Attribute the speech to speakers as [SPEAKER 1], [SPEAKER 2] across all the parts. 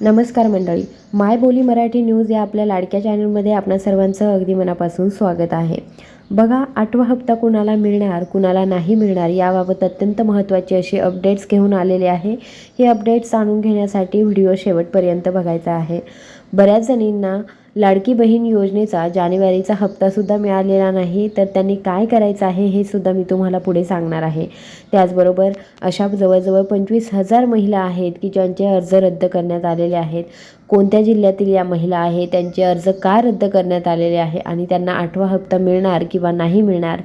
[SPEAKER 1] नमस्कार मंडळी. माय बोली मराठी न्यूज या आपल्या लाडक्या चॅनलमध्ये आपणा सर्वांचं अगदी मनापासून स्वागत आहे. बघा आठवा हप्ता कुणाला मिळणार कुणाला नाही मिळणार याबाबत अत्यंत महत्त्वाचे असे अपडेट्स घेऊन आलेले आहे. हे अपडेट्स जाणून घेण्यासाठी व्हिडिओ शेवटपर्यंत बघायचा आहे. बऱ्याच जणींना लाडकी बहीण योजनेचा जानेवारीचा हप्तासुद्धा मिळालेला नाही तर त्यांनी काय करायचं आहे हे सुद्धा मी तुम्हाला पुढे सांगणार आहे. त्याचबरोबर अशा जवळजवळ पंचवीस हजार महिला आहेत की ज्यांचे अर्ज रद्द करण्यात आलेले आहेत. कोणत्या जिल्ह्यातील या महिला आहेत त्यांचे अर्ज का रद्द करण्यात आलेले आहे आणि त्यांना आठवा हप्ता मिळणार किंवा नाही मिळणार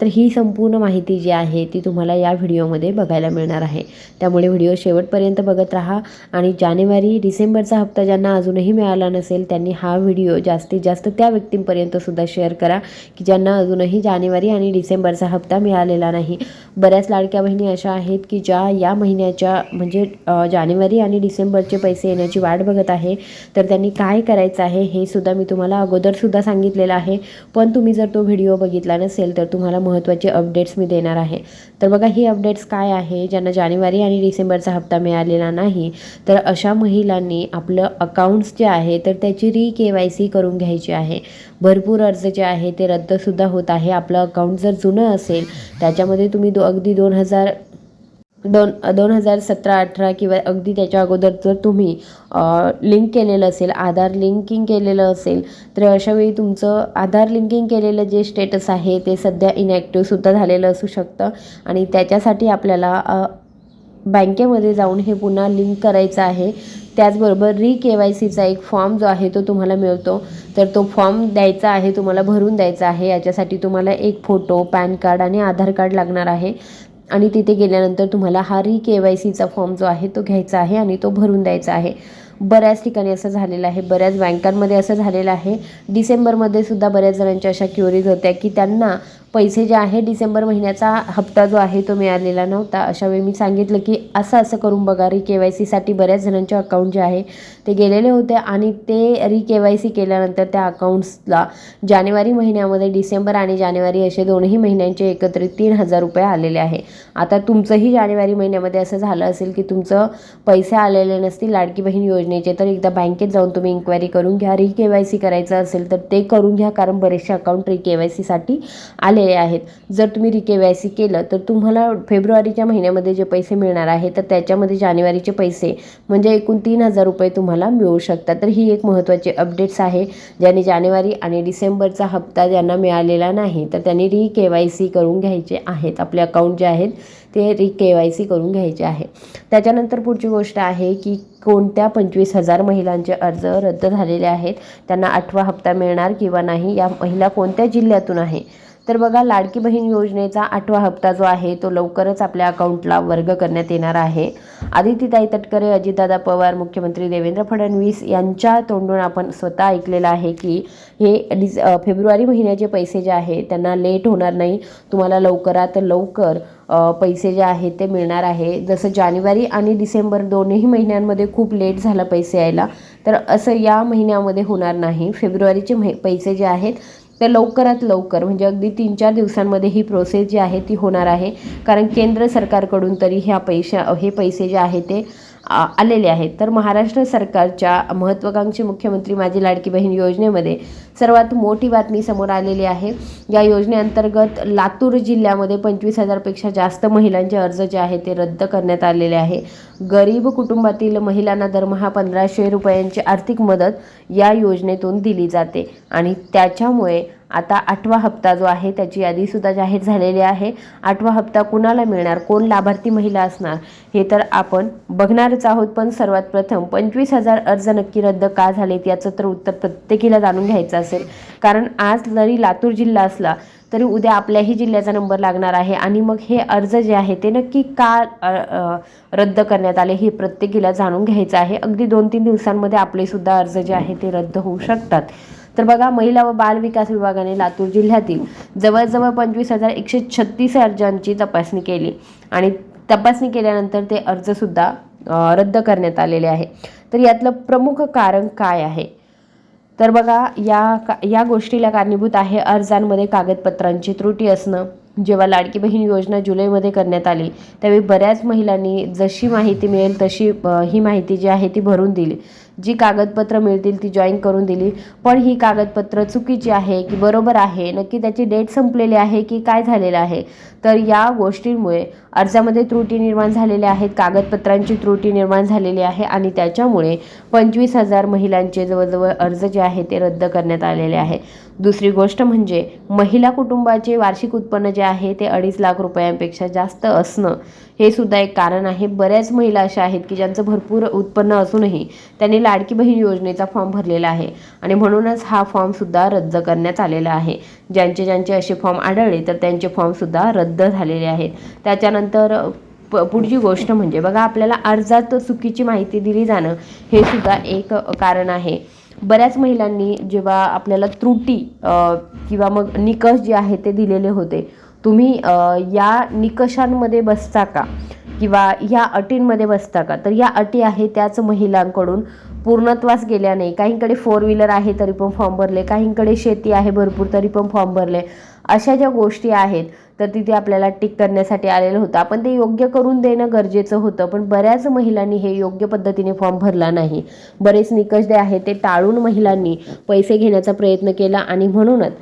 [SPEAKER 1] तर ही संपूर्ण माहिती जी आहे ती तुम्हाला या व्हिडिओमध्ये बघायला मिळणार आहे. त्यामुळे व्हिडिओ शेवटपर्यंत बघत राहा आणि जानेवारी डिसेंबरचा हप्ता ज्यांना अजूनही मिळाला नसेल त्यांनी हा व्हिडिओ जास्तीत जास्त त्या व्यक्तींपर्यंत सुद्धा शेअर करा की ज्यांना अजूनही जानेवारी आणि डिसेंबरचा हप्ता मिळालेला नाही. बऱ्याच लाडक्या बहिणी अशा आहेत की ज्या या महिन्याच्या म्हणजे जानेवारी आणि डिसेंबरचे पैसे येण्याची वाट बघत आहे. तर त्यांनी काय करायचं आहे हे सुद्धा मी तुम्हाला अगोदरसुद्धा सांगितलेलं आहे. पण तुम्ही जर तो व्हिडिओ बघितला नसेल तर तुम्हाला महत्त्वाचे अपडेट्स मी देणार आहे. तर बघा ही अपडेट्स काय आहे? ज्यांना जानेवारी आणि डिसेंबरचा हप्ता मिळालेला नाही तर अशा महिलांनी आपलं अकाउंट्स जे आहे तर त्याची री के वाय सी करून घ्यायची आहे. भरपूर अर्ज जे आहे ते रद्दसुद्धा होत आहे. आपलं अकाउंट जर जुनं असेल त्याच्यामध्ये तुम्ही दो अगदी दोन हजार दोन दोन हजार सतरा अठरा किंवा अगदी त्याच्या अगोदर जर तुम्ही लिंक केलेलं असेल आधार लिंकिंग केलेलं असेल तर अशावेळी तुमचं आधार लिंकिंग केलेलं जे स्टेटस आहे ते सध्या इनॅक्टिव्हसुद्धा झालेलं असू शकतं. आणि त्याच्यासाठी आपल्याला बँकेमध्ये जाऊन हे पुन्हा लिंक करायचं आहे. त्याचबरोबर री के वाय सीचा एक फॉर्म जो आहे तो तुम्हाला मिळतो. तर तो फॉर्म द्यायचा आहे तुम्हाला भरून द्यायचा आहे. याच्यासाठी तुम्हाला एक फोटो पॅन कार्ड आणि आधार कार्ड लागणार आहे. आणि तिथे गेल्यानंतर तुम्हाला हा री के वाय सीचा फॉर्म जो आहे तो घ्यायचा आहे आणि तो भरून द्यायचा आहे. बऱ्याच ठिकाणी असं झालेलं आहे. बऱ्याच बँकांमध्ये असं झालेलं आहे. डिसेंबरमध्ये सुद्धा बऱ्याच जणांच्या अशा क्युरीज होत्या की त्यांना पैसे जे आहे डिसेंबर महिन्याचा हप्ता जो आहे तो मिळालेला नव्हता. अशा वेळी मी सांगितलं की असं असं करून बघा री के वाय सीसाठी बऱ्याच जणांचे अकाउंट जे आहे ते गेलेले होते आणि ते री के वाय सी केल्यानंतर त्या अकाउंट्सला जानेवारी महिन्यामध्ये डिसेंबर आणि जानेवारी असे दोनही महिन्यांचे एकत्रित तीन हजार रुपये आलेले आहे. आता तुमचंही जानेवारी महिन्यामध्ये असं झालं असेल की तुमचं पैसे आलेले नसतील लाडकी बहीण योजनेचे तर एकदा बँकेत जाऊन तुम्ही इन्क्वायरी करून घ्या. री के वाय सी करायचं असेल तर ते करून घ्या कारण बरेचसे अकाउंट री के वाय सीसाठी आले आलेले आहेत. जर तुम्ही री के वाय सी केलं तर तुम्हाला फेब्रुवारीच्या महिन्यामध्ये जे पैसे मिळणार आहे तर त्याच्यामध्ये जानेवारीचे पैसे म्हणजे एकूण तीन हजार रुपये तुम्हाला मिळू शकतात. तर ही एक महत्त्वाची अपडेट्स आहे ज्याने जानेवारी आणि डिसेंबरचा हप्ता ज्यांना मिळालेला नाही तर त्यांनी री के वाय सी करून घ्यायचे आहेत. आपले अकाउंट जे आहेत ते री के वाय सी करून घ्यायचे आहे. त्याच्यानंतर पुढची गोष्ट आहे की कोणत्या पंचवीस हजार महिलांचे अर्ज रद्द झालेले आहेत त्यांना आठवा हप्ता मिळणार किंवा नाही या महिला कोणत्या जिल्ह्यातून आहे? तर बघा लाडकी बहीण योजनेचा आठवा हप्ता जो आहे तो लवकरच आपल्या अकाउंटला वर्ग करण्यात येणार आहे. आदित्यताई तटकरे अजितदादा पवार मुख्यमंत्री देवेंद्र फडणवीस यांच्या तोंडून आपण स्वतः ऐकलेलं आहे की हे डिस फेब्रुवारी महिन्याचे पैसे जे आहे त्यांना लेट होणार नाही. तुम्हाला लवकरात लवकर पैसे जे आहेत ते मिळणार आहे. जसं जानेवारी आणि डिसेंबर दोन्ही महिन्यांमध्ये खूप लेट झालं पैसे यायला तर असं या महिन्यामध्ये होणार नाही. फेब्रुवारीचे महि पैसे जे आहेत तर लवकरात लवकर म्हणजे अगदी तीन चार दिवसांमध्ये ही प्रोसेस जी आहे ती होणार आहे. कारण केंद्र सरकारकडून तरी ह्या पैशा हे पैसे जे आहे ते आलेले आहेत. तर महाराष्ट्र सरकारच्या महत्त्वाकांक्षी मुख्यमंत्री माझी लाडकी बहीण योजनेमध्ये सर्वात मोठी बातमी समोर आलेली आहे. या योजनेअंतर्गत लातूर जिल्ह्यामध्ये पंचवीस हजारपेक्षा जास्त महिलांचे अर्ज जे आहे ते रद्द करण्यात आलेले आहे. गरीब कुटुंबातील महिलांना दरमहा पंधराशे रुपयांची आर्थिक मदत या योजनेतून दिली जाते आणि त्याच्यामुळे आता आठवा हप्ता जो आहे त्याची यादीसुद्धा जाहीर झालेली आहे. आठवा हप्ता कुणाला मिळणार? कोण लाभार्थी महिला असणार? हे तर आपण बघणारच आहोत पण सर्वात प्रथम पंचवीस हजार अर्ज नक्की रद्द का झालेत याचं तर उत्तर प्रत्येकीला जाणून घ्यायचं असेल. कारण आज जरी लातूर जिल्हा असला तरी उद्या आपल्याही जिल्ह्याचा नंबर लागणार आहे आणि मग हे अर्ज जे आहे ते नक्की का रद्द करण्यात आले हे प्रत्येकीला जाणून घ्यायचं आहे. अगदी दोन तीन दिवसांमध्ये आपलेसुद्धा अर्ज जे आहे ते रद्द होऊ शकतात. तर बघा महिला व बाल विकास विभागाने लातूर जिल्ह्यातील जवळजवळ पंचवीस हजार एकशे छत्तीस अर्जांची तपासणी केली. आणि तपासणी केल्यानंतर ते अर्जसुद्धा रद्द करण्यात आलेले आहे. तर यातलं प्रमुख कारण काय आहे? तर बघा या का या गोष्टीला कारणीभूत आहे अर्जांमध्ये कागदपत्रांची त्रुटी असणं. जेव्हा लाडकी बहीण योजना जुलैमध्ये करण्यात आली त्यावेळी बऱ्याच महिलांनी जशी माहिती मिळेल तशी ही माहिती जी आहे ती भरून दिली. जी कागदपत्र मिळतील ती जॉईन करून दिली. पण ही कागदपत्र चुकीची आहे की बरोबर आहे? नक्की त्याची डेट संपलेली आहे की काय झालेलं आहे? तर या गोष्टींमुळे अर्जामध्ये त्रुटी निर्माण झालेल्या आहेत कागदपत्रांची त्रुटी निर्माण झालेली आहे आणि त्याच्यामुळे पंचवीस हजार महिलांचे जवळजवळ अर्ज जे आहे ते रद्द करण्यात आलेले आहे. दुसरी गोष्ट म्हणजे महिला कुटुंबाचे वार्षिक उत्पन्न जे आहे ते अडीच लाख रुपयांपेक्षा जास्त असणं. हे सुद्धा एक कारण आहे. बऱ्याच महिला अशा आहेत की ज्यांचं भरपूर उत्पन्न असूनही त्यांनी लाडकी बहीण योजनेचा फॉर्म भरलेला आहे आणि म्हणूनच हा फॉर्मसुद्धा रद्द करण्यात आलेला आहे. ज्यांचे ज्यांचे असे फॉर्म आढळले तर त्यांचे फॉर्मसुद्धा रद्द झालेले आहेत. त्याच्यानंतर प पुढची गोष्ट म्हणजे बघा आपल्याला अर्जात चुकीची माहिती दिली जाणं हे सुद्धा एक कारण आहे. बऱ्याच महिलांनी जेव्हा आपल्याला त्रुटी किंवा मग निकष जे आहे ते दिलेले होते तुम्ही या निकषांमध्ये बसता का? किंवा या अटींमध्ये बसता का? तर या अटी आहे त्याच महिलांकडून. पूर्णत्वास गेल्या नाही. काहींकडे फोर व्हीलर आहे तरी पण फॉर्म भरले. काहींकडे शेती आहे भरपूर तरी पण फॉर्म भरले. अशा ज्या गोष्टी आहेत तर तिथे आपल्याला टिक करण्यासाठी आलेलं होतं. आपण ते योग्य करून देणं गरजेचं होतं पण बऱ्याच महिलांनी हे योग्य पद्धतीने फॉर्म भरला नाही. बरेच निकष जे आहेत ते टाळून महिलांनी पैसे घेण्याचा प्रयत्न केला आणि म्हणूनच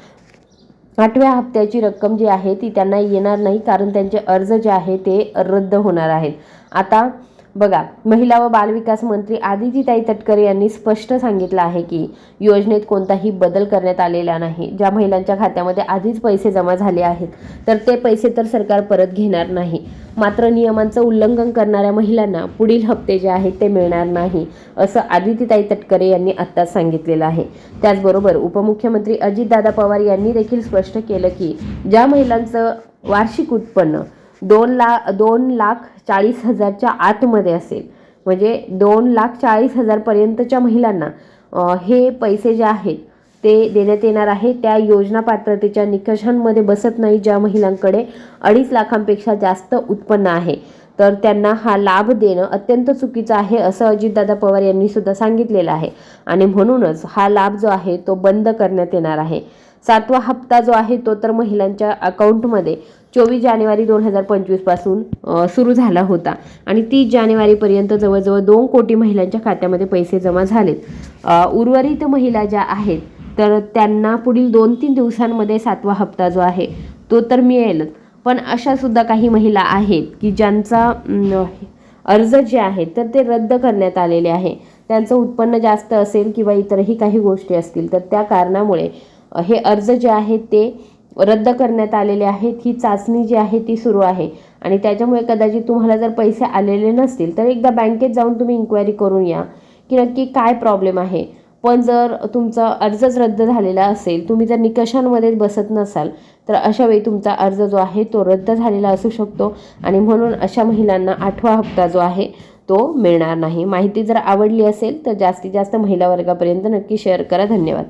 [SPEAKER 1] आठव्या हप्त्याची रक्कम जी आहे ती त्यांना येणार नाही कारण त्यांचे अर्ज जे आहे ते रद्द होणार आहेत. आता बघा महिला व बालविकास मंत्री आदितीताई तटकरे यांनी स्पष्ट सांगितलं आहे की योजनेत कोणताही बदल करण्यात आलेला नाही. ज्या महिलांच्या खात्यामध्ये आधीच पैसे जमा झाले आहेत तर ते पैसे तर सरकार परत घेणार नाही. मात्र नियमांचं उल्लंघन करणाऱ्या महिलांना पुढील हप्ते जे आहेत ते मिळणार नाही असं आदितीताई तटकरे यांनी आत्ताच सांगितलेलं आहे. त्याचबरोबर उपमुख्यमंत्री अजितदादा पवार यांनी देखील स्पष्ट केलं की ज्या महिलांचं वार्षिक उत्पन्न दोन ला दोन लाख चाळीस हजारच्या आतमध्ये असेल. म्हणजे दोन लाख चाळीस हजारपर्यंतच्या महिलांना हे पैसे जे आहेत ते देण्यात येणार आहे. त्या योजना पात्रतेच्या निकषांमध्ये बसत नाही ज्या महिलांकडे अडीच लाखांपेक्षा जास्त उत्पन्न आहे. तर त्यांना हा लाभ देणं अत्यंत चुकीचं आहे असं अजितदादा पवार यांनी सुद्धा सांगितलेलं आहे. आणि म्हणूनच हा लाभ जो आहे तो बंद करण्यात येणार आहे. सातवा हप्ता जो आहे तो तर महिलांच्या अकाउंटमध्ये चोवीस जानेवारी दोन हजार पंचवीसपासून सुरू झाला होता. आणि तीस जानेवारीपर्यंत जवळजवळ दोन कोटी महिलांच्या खात्यामध्ये पैसे जमा झालेत. उर्वरित महिला ज्या आहेत तर त्यांना पुढील दोन तीन दिवसांमध्ये सातवा हप्ता जो आहे तो तर मिळेलच. पण अशा सुद्धा काही महिला आहेत की ज्यांचा अर्ज जे आहेत तर ते रद्द करण्यात आलेले आहे. त्यांचं उत्पन्न जास्त असेल किंवा इतरही काही गोष्टी असतील तर त्या कारणामुळे हे अर्ज जे आहेत ते रद्द करण्यात आलेले आहेत. ही चाचणी जी आहे ती सुरू आहे. आणि त्याच्यामुळे कदाचित तुम्हाला जर पैसे आलेले नसतील तर एकदा बँकेत जाऊन तुम्ही इन्क्वायरी करून या की नक्की काय प्रॉब्लेम आहे. पण जर तुमचा अर्जच रद्द झालेला असेल तुम्ही जर निकषांमध्ये बसत नसाल तर अशा वेळी तुमचा अर्ज जो आहे तो रद्द झालेला असू शकतो. आणि म्हणून अशा महिलांना आठवा हप्ता जो आहे तो मिळणार नाही. माहिती जर आवडली असेल तर जास्तीत जास्त महिला वर्गापर्यंत नक्की शेअर करा. धन्यवाद.